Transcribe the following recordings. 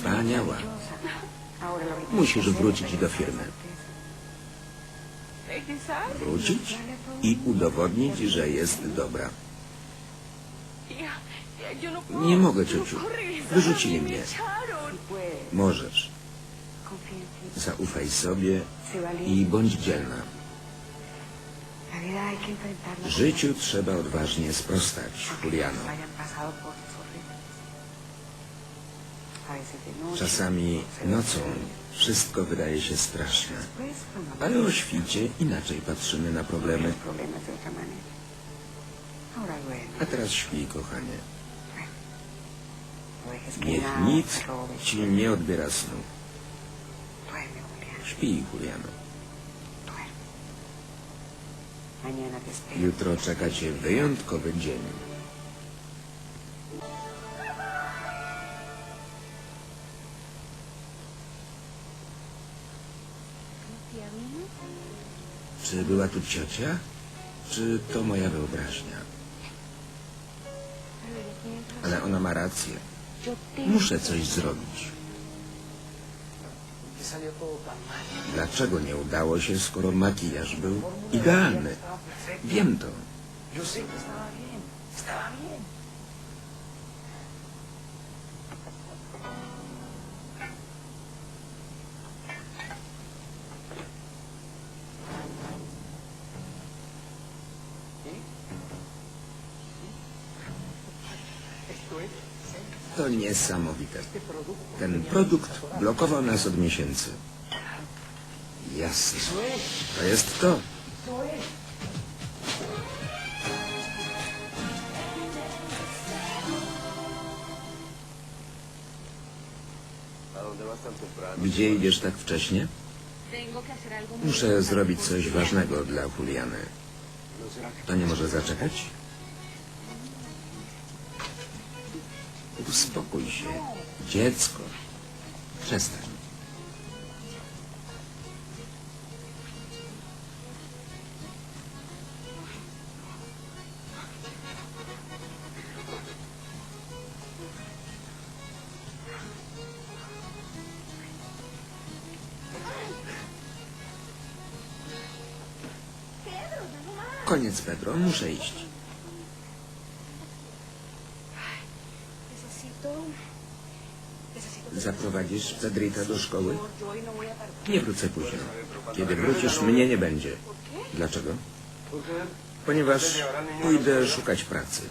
Wspaniała. Musisz wrócić do firmy. Wrócić i udowodnić, że jest dobra. Nie mogę, ciociu. Wyrzucili mnie. Możesz. Zaufaj sobie i bądź dzielna. Życiu trzeba odważnie sprostać, Juliano. Czasami nocą wszystko wydaje się straszne, ale o świcie inaczej patrzymy na problemy. A teraz śpi, kochanie. Niech nic ci nie odbiera snu. Śpi, Juliano. Jutro czeka cię wyjątkowy dzień. Czy była tu ciocia? Czy to moja wyobraźnia? Ale ona ma rację. Muszę coś zrobić. Dlaczego nie udało się, skoro makijaż był idealny? Wiem to. To niesamowite. Ten produkt blokował nas od miesięcy. Jasne. To jest to. Gdzie idziesz tak wcześnie? Muszę zrobić coś ważnego dla Juliany. To nie może zaczekać? Uspokój się. Dziecko. Przestań. Koniec, Pedro. Muszę iść. Zaprowadzisz Pedrita do szkoły? Nie wrócę późno. Kiedy wrócisz, mnie nie będzie. Dlaczego? Ponieważ pójdę szukać pracy.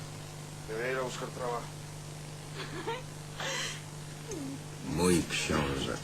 Mój książę.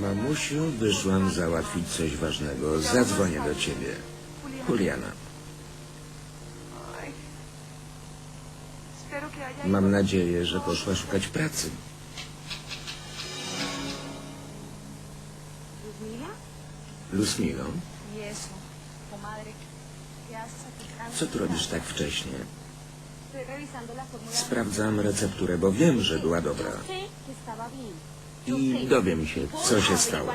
Mamusiu, wyszłam załatwić coś ważnego. Zadzwonię do ciebie. Juliana, mam nadzieję, że poszła szukać pracy. Lusmilo, co tu robisz tak wcześnie? Sprawdzam recepturę, bo wiem, że była dobra. I dowiem się, co się stało.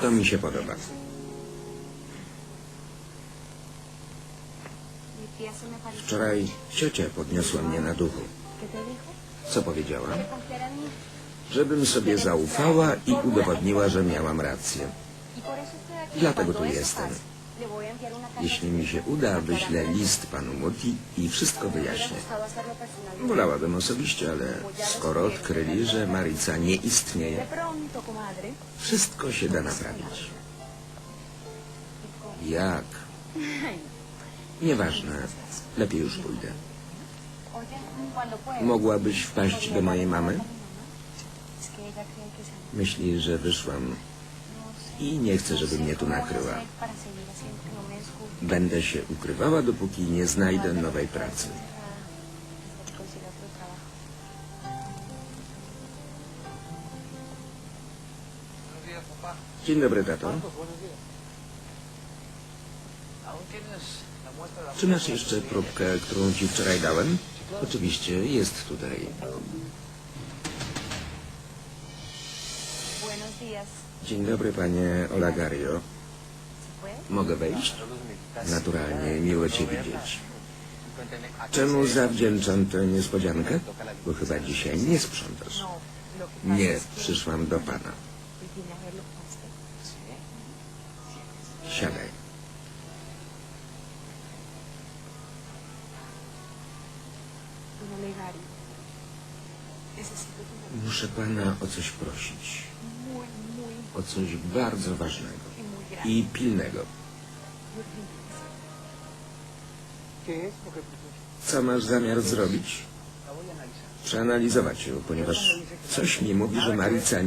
To mi się podoba. Wczoraj ciocia podniosła mnie na duchu. Co powiedziała? Żebym sobie zaufała i udowodniła, że miałam rację. Dlatego tu jestem. Jeśli mi się uda, wyślę list panu Muti i wszystko wyjaśnię. Wolałabym osobiście, ale skoro odkryli, że Marica nie istnieje, wszystko się da naprawić. Jak? Nieważne. Lepiej już pójdę. Mogłabyś wpaść do mojej mamy? Myśli, że wyszłam i nie chce, żeby mnie tu nakryła. Będę się ukrywała, dopóki nie znajdę nowej pracy. Dzień dobry, tato. Buenos días. ¿Aún tienes la muestra de la Czy masz jeszcze próbkę, którą ci wczoraj dałem? Oczywiście, jest tutaj. Buenos días. Dzień dobry, panie Olagario. Mogę wejść? Naturalnie, miło cię widzieć. Cuénteme, ¿a qué Czemu zawdzięczam tę niespodziankę? Bo chyba dzisiaj nie sprzątasz. Nie, przyszłam do pana. Siadaj. Muszę pana o coś prosić. O coś bardzo ważnego i pilnego. Co masz zamiar zrobić? Przeanalizować ją, ponieważ coś mi mówi, że Marica